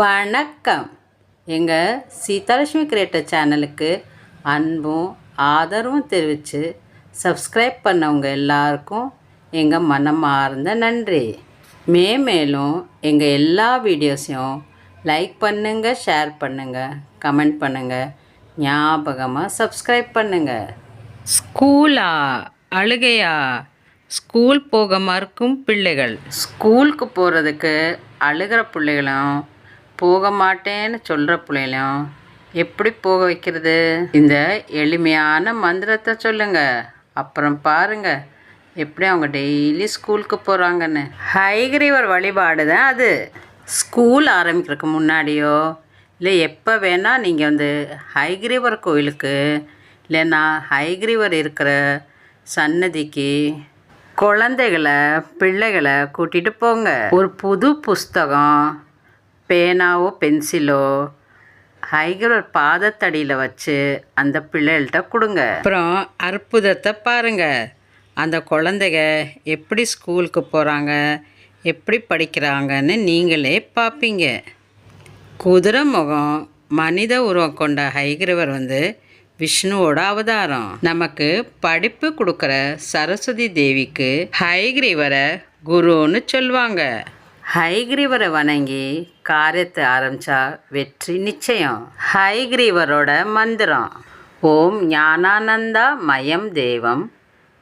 வணக்கம். எங்கள் சீதாலட்சுமி கிரியேட்டர் சேனலுக்கு அன்பும் ஆதரவும் தெரிவித்து சப்ஸ்கிரைப் பண்ணவங்க எல்லாருக்கும் எங்கள் மனமார்ந்த நன்றி. மே மேலும் எங்கள் எல்லா வீடியோஸையும் லைக் பண்ணுங்கள் ஷேர் பண்ணுங்கள் கமெண்ட் பண்ணுங்கள் ஞாபகமாக சப்ஸ்கிரைப் பண்ணுங்கள் ஸ்கூலா? அழுகையா? ஸ்கூல் போக மறுக்கும் பிள்ளைகள். ஸ்கூலுக்கு போகிறதுக்கு அழுகிற பிள்ளைகளும் போக மாட்டேன்னு சொல்கிற பிள்ளைகளும் எப்படி போக வைக்கிறது? இந்த எளிமையான மந்திரத்தை சொல்லுங்க. அப்புறம் பாருங்க எப்படி அவங்க டெய்லி ஸ்கூலுக்கு போகிறாங்கன்னு ஹைகிரீவர் வழிபாடு தான் அது. ஸ்கூல் ஆரம்பிக்கிறதுக்கு முன்னாடியோ இல்லை எப்போ வேணால் நீங்கள் வந்து ஹைகிரீவர் கோயிலுக்கு இல்லைன்னா ஹைகிரீவர் இருக்கிற சன்னதிக்கு குழந்தைகளை பிள்ளைகளை கூட்டிகிட்டு போங்க. ஒரு புது புஸ்தகம் பேனாவோ பென்சிலோ ஹைகிரவர் பாதத்தடியில் வச்சு அந்த பிள்ளைகள்கிட்ட கொடுங்க. அப்புறம் அற்புதத்தை பாருங்க. அந்த குழந்தைக எப்படி ஸ்கூலுக்கு போகிறாங்க எப்படி படிக்கிறாங்கன்னு நீங்களே பார்ப்பீங்க குதிரை முகம் மனித உருவம் கொண்ட ஹைகிரவர் வந்து விஷ்ணுவோட அவதாரம். நமக்கு படிப்பு கொடுக்குற சரஸ்வதி தேவிக்கு ஹைகிரீவரை குருன்னு சொல்லுவாங்க ஹைகிரீவரை வணங்கி காரியத்தை ஆரம்பித்தா வெற்றி நிச்சயம். ஹைகிரீவரோட மந்திரம் ஓம் ஞானானந்தா மயம் தேவம்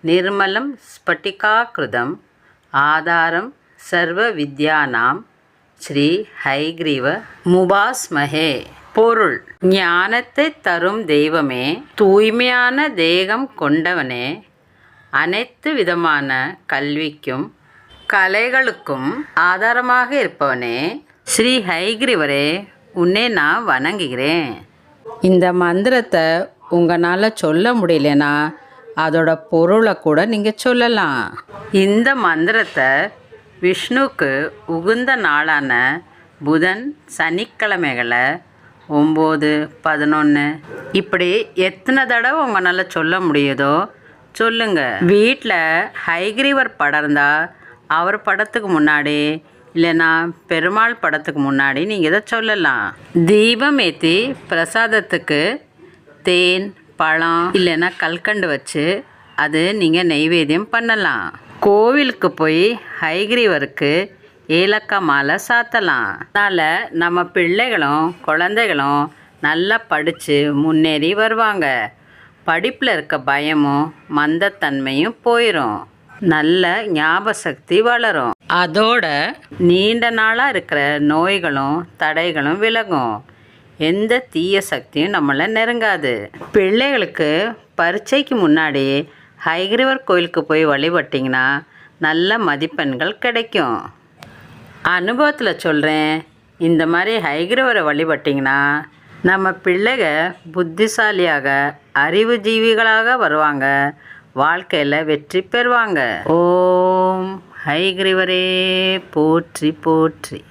நிர்மலம் ஸ்பட்டிகாகிருதம் ஆதாரம் சர்வ வித்யானாம் ஸ்ரீ ஹைகிரீவ முபாஸ்மஹே. பொருள் ஞானத்தை தரும் தெய்வமே தூய்மையான தேகம் கொண்டவனே. அனைத்து விதமான கல்விக்கும் கலைகளுக்கும் ஆதாரமாக இருப்பவனே ஸ்ரீ ஹைகிரிவரே உன்னை நான் வணங்குகிறேன். இந்த மந்திரத்தை உங்களால் சொல்ல முடியலனா அதோட பொருளை கூட நீங்கள் சொல்லலாம். இந்த மந்திரத்தை விஷ்ணுவுக்கு உகுந்த நாளான புதன் சனிக்கிழமைகளை ஒம்பது பதினொன்று இப்படி எத்தனை தடவை உங்களால் சொல்ல முடியுதோ சொல்லுங்க. வீட்டில் ஹைகிரீவர் படம் இருந்தால் அவர் படத்துக்கு முன்னாடி இல்லைன்னா பெருமாள் படத்துக்கு முன்னாடி நீங்கள் இதை சொல்லலாம்? தீபம் ஏற்றி பிரசாதத்துக்கு தேன் பழம் இல்லைன்னா கல்கண்டு வச்சு அது நீங்கள் நெய்வேத்தியம் பண்ணலாம். கோவிலுக்கு போய் ஹைகிரீவருக்கு ஏலக்காய் மாலை சாத்தலாம். அதனால் நம்ம பிள்ளைகளும் குழந்தைகளும் நல்லா படித்து முன்னேறி வருவாங்க. படிப்பில் இருக்க பயமும் மந்தத்தன்மையும் போயிடும் நல்ல ஞாபக சக்தி வளரும். அதோட நீண்ட நாளாக இருக்கிற நோய்களும் தடைகளும் விலகும். எந்த தீய சக்தியும் நம்மளை நெருங்காது. பிள்ளைகளுக்கு பரீட்சைக்கு முன்னாடி ஹைகிரிவர் கோயிலுக்கு போய் வழிபட்டிங்கன்னா நல்ல மதிப்பெண்கள் கிடைக்கும். அனுபவத்தில் சொல்கிறேன் இந்த மாதிரி ஹைகிரவரை வழிபட்டிங்கன்னா நம்ம பிள்ளைக புத்திசாலியாக அறிவுஜீவிகளாக வருவாங்க. வாழ்க்கையில் வெற்றி பெறுவாங்க. ஓம். ஹைகிரிவரே போற்றி போற்றி.